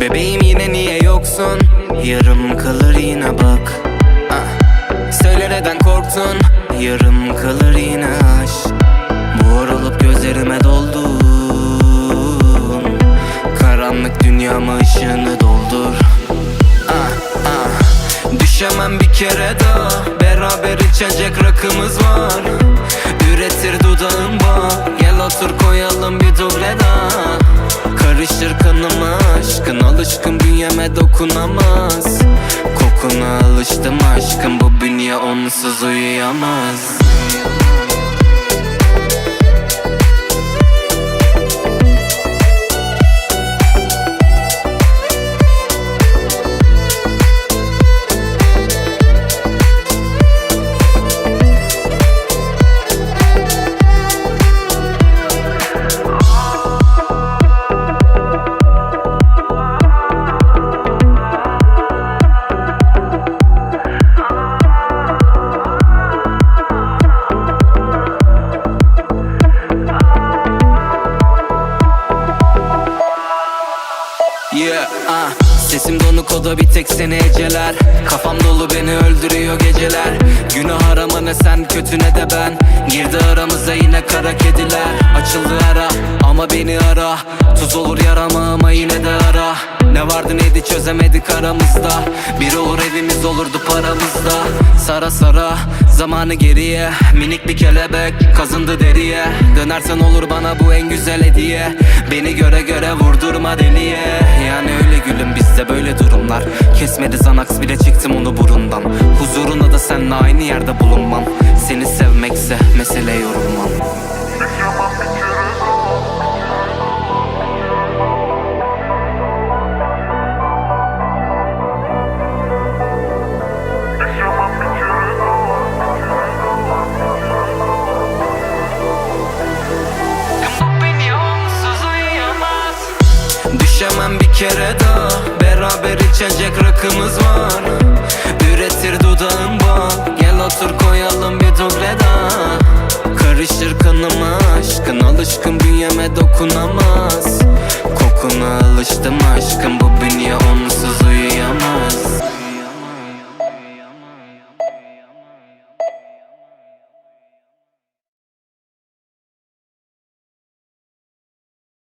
Bebeğim yine niye yoksun? Yarım kalır yine bak. Ah. Söyle neden korktun? Yarım kalır yine Karanlık dünyama ışığını doldur. Ah, ah. Düşemem bir kere daha. Beraber içecek rakımız var. Üretir dudağın bak Gel otur koyalım bir duble daha Karışır kanıma aşkın. Alışkın bünyeme dokunamaz. Kokuna alıştım aşkım. Bu bünye onsuz uyuyamaz Yeah, ah Sesim donuk o da bir tek seni eceler. Kafam dolu beni öldürüyor geceler. Günah arama ne sen kötü ne de ben. Girdi aramıza yine kara kediler. Açıldı ara ama beni ara. Tuz olur yarama ama yine de ara. Ne vardı neydi çözemedik aramızda. Bir olur evimiz olurdu paramızda. Sara sara zamanı geriye. Minik bir kelebek kazındı deriye. Dönersen olur bana bu en güzel hediye. Beni göre göre vurdurma deliye Yani öyle gülüm durumlar Kesmedi zanaks bile çıktım onu burundan. Huzuruna da seninle aynı yerde bulunmam. Seni sevmekse mesele yorulmam Düşemem bir kere daha. Beraber içecek rakımız var. Üretir dudağın bak Gel otur koyalım bir duble daha Karışır kanıma aşkın. Alışkın bünyeme dokunamaz. Kokuna alıştım aşkım. Bu bünye onsuz uyuyamaz